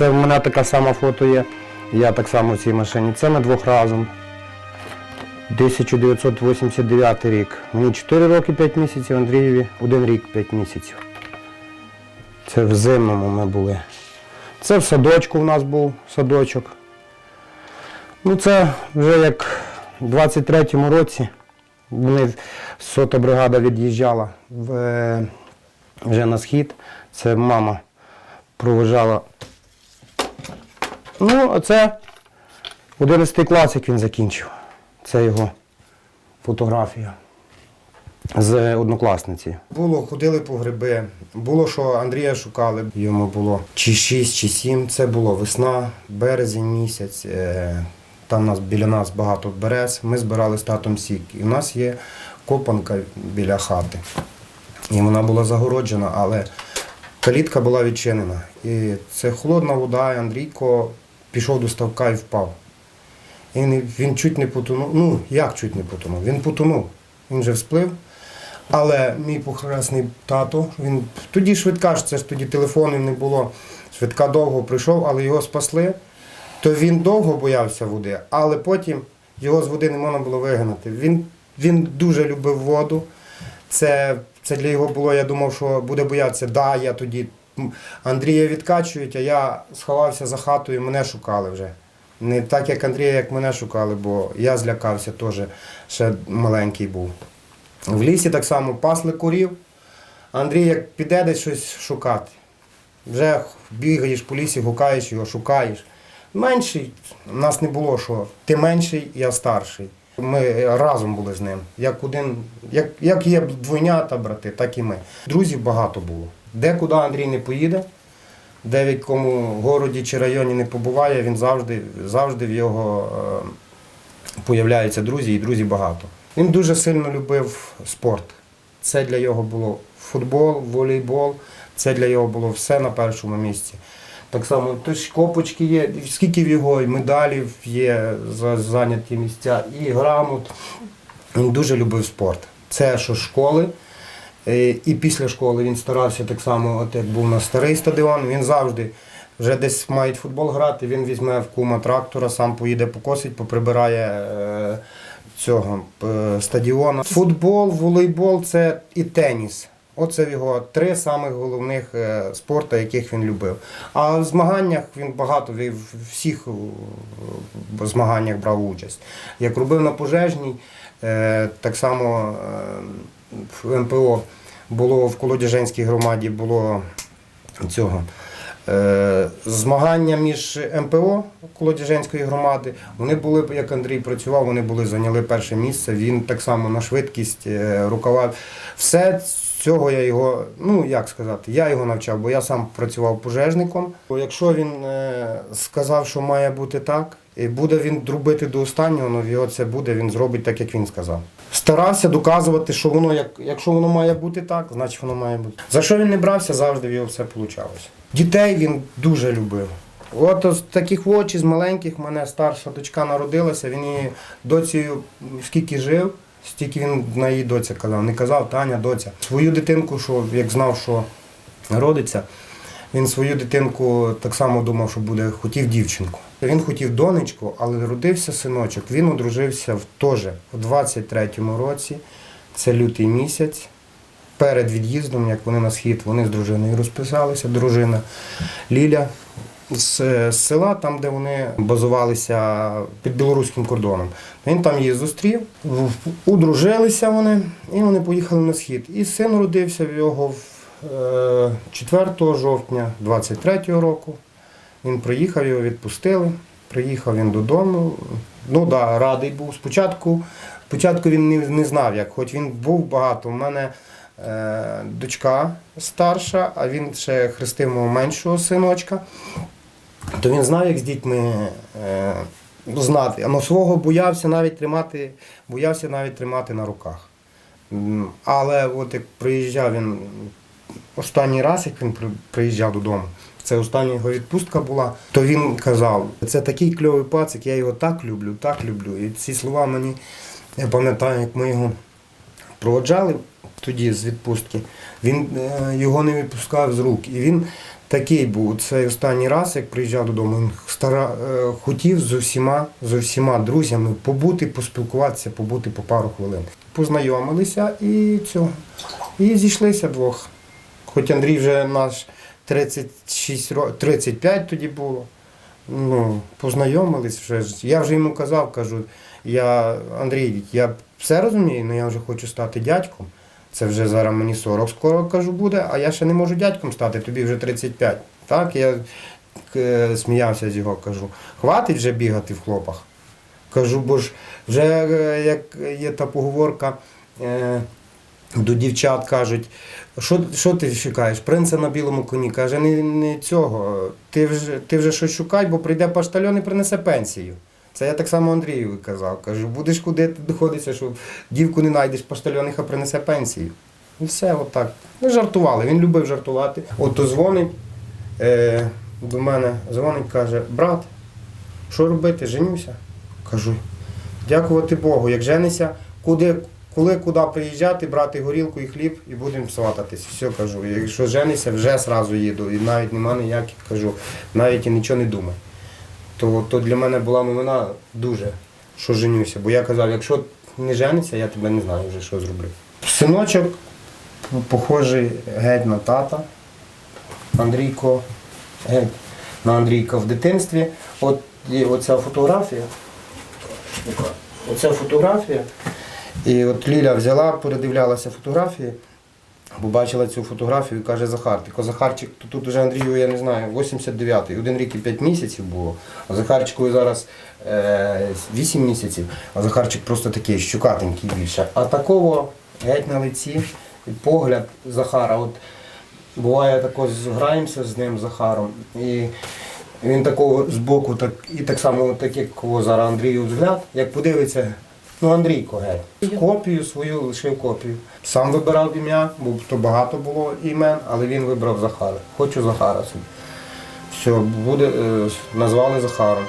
Це в мене така сама фото є. Я так само в цій машині. Це ми двох разом. 1989 рік. Мені 4 роки 5 місяців, Андрієві 1 рік 5 місяців. Це в зимному ми були. Це в садочку у нас був садочок. Ну це вже як в 23-му році. Вони сота бригада від'їжджала е, вже на схід. Це мама проважала. Ну, а це 11 клас, як він закінчив. Це його фотографія з однокласниці. Було, ходили по гриби. Було, що Андрія шукали. Йому було чи 6, чи 7. Це було весна, березень місяць. Е, Там нас біля нас багато берез. Ми збирали з татом сік. І в нас є копанка біля хати. І вона була загороджена, але калітка була відчинена. І це холодна вода, і Андрійко пішов до ставка і впав. І він, чуть не потонув. Ну, як чуть не потонув? Він потонув. Він же всплив. Але мій похресний тато, він тоді швидка ж, це ж тоді телефонів не було. Швидка довго прийшов, але його спасли. То він довго боявся води, але потім його з води не можна було вигнати. Він, він дуже любив воду. Це, це для його було, я думав, що буде боятися. Да, я тоді Андрія відкачують, а я сховався за хатою, мене шукали вже. Не так, як Андрія, як мене шукали, бо я злякався теж, ще маленький був. В лісі так само пасли курів. Андрій як піде десь щось шукати. Вже бігаєш по лісі, гукаєш його, шукаєш. Менший, у нас не було, що ти менший, я старший. Ми разом були з ним. Як один, як, як є двойнята брати, так і ми. Друзів багато було. Де куди Андрій не поїде, де в якому городі чи районі не побуває, він завжди, завжди в його е, появляються друзі, і друзів багато. Він дуже сильно любив спорт. Це для його було футбол, волейбол, це для його було все на першому місці. Так само, то ж копочки є, скільки в його і медалів є за зайняті місця, і грамот. Він дуже любив спорт. Це що школи. Е, І після школи він старався так само, от як був на старий стадіон, він завжди вже десь мають футбол грати, він візьме в кума трактора, сам поїде покосить, поприбирає е, цього е, стадіону. Футбол, волейбол це і теніс. Оце його три самих головних спорту, яких він любив. А в змаганнях він багато в всіх змаганнях брав участь. Як робив на пожежній, так само в МПО було в Колодяженській громаді було цього. Е, Змагання між МПО Колодяженської громади. Вони були, як Андрій працював, вони були зайняли перше місце. Він так само на швидкість, е, рукава. Все цього я його, ну як сказати, я його навчав, бо я сам працював пожежником. Якщо він е, сказав, що має бути так, і буде він робити до останнього, ну його це буде, він зробить так, як він сказав. Старався доказувати, що воно, як, якщо воно має бути так, значить воно має бути. За що він не брався, завжди в його все вийшло. Дітей він дуже любив. От з таких очі, з маленьких, мене старша дочка народилася, він її доцею скільки жив, стільки він на її доця казав. Не казав Таня, доця. Свою дитинку, що як знав, що родиться, він свою дитинку так само думав, що буде, хотів дівчинку. Він хотів донечку, але родився синочок. Він одружився в теж у 23-му році, це лютий місяць. Перед від'їздом, як вони на схід, вони з дружиною розписалися. Дружина Ліля з, села, там, де вони базувалися під білоруським кордоном. Він там її зустрів, в- удружилися вони, і вони поїхали на схід. І син родився в його в, 4 жовтня 23-го року. Він приїхав, його відпустили. Приїхав він додому. Ну да, радий був. Спочатку, спочатку він не, не знав, як, хоч він був багато. У мене е, дочка старша, а він ще хрестив мого меншого синочка. То він знав, як з дітьми е, знати. А свого боявся навіть тримати, боявся навіть тримати на руках. Але от як приїжджав він останній раз, як він при- приїжджав додому, це остання його відпустка була, то він казав, це такий кльовий пацик, я його так люблю, так люблю. І ці слова мені, я пам'ятаю, як ми його проводжали тоді з відпустки, він е, його не відпускав з рук. І він такий був. Цей останній раз, як приїжджав додому, він стара, е, хотів з усіма, з усіма друзями побути, поспілкуватися, побути по пару хвилин. Познайомилися і цього. І зійшлися двох. Хоч Андрій вже наш 36 років, 35 тоді було. Ну, познайомились вже. Я вже йому казав, кажу, я, Андрій, я все розумію, але я вже хочу стати дядьком. Це вже зараз мені 40 скоро кажу буде, а я ще не можу дядьком стати, тобі вже 35. Так, я е, сміявся з його, кажу, хватить вже бігати в хлопах. Кажу, бо ж вже е, як є та поговорка, е, до дівчат кажуть, що, що ти шукаєш? Принца на білому коні. Каже, не, не цього. Ти вже, ти вже щось шукай, бо прийде поштальон і принесе пенсію. Це я так само Андрію казав. Кажу, будеш куди ти доходиться, що дівку не знайдеш поштальон, яка принесе пенсію. І все, отак. Ми жартували. Він любив жартувати. От дзвонить е, до мене, дзвонить, каже, брат, що робити, женюся? Кажу, дякувати Богу, як женися, куди, коли куди приїжджати, брати горілку і хліб і будемо свататись. Все кажу. Якщо женися, вже зразу їду. І навіть нема ніяких кажу, навіть і нічого не думай. То, то для мене була новина дуже, що женюся. Бо я казав, якщо не жениться, я тебе не знаю вже, що зроблю. Синочок похожий геть на тата. Андрійко, геть на Андрійка в дитинстві. От є оця фотографія. Оця фотографія. І от Ліля взяла, передивлялася фотографії, побачила цю фотографію і каже Захар. Тільки Захарчик, то тут вже Андрію, я не знаю, 89-й, один рік і 5 місяців було, а Захарчику зараз е, 8 місяців, а Захарчик просто такий щукатенький більше. А такого геть на лиці, погляд Захара. От буває тако зграємося з ним Захаром. І він такого збоку, так, і так само, так як зараз Андрію взгляд, як подивиться, ну Андрійко геть. Копію свою лишив копію. Сам вибирав ім'я, бо то багато було імен, але він вибрав Захара. Хочу Захара собі. Все, буде, е, назвали Захаром.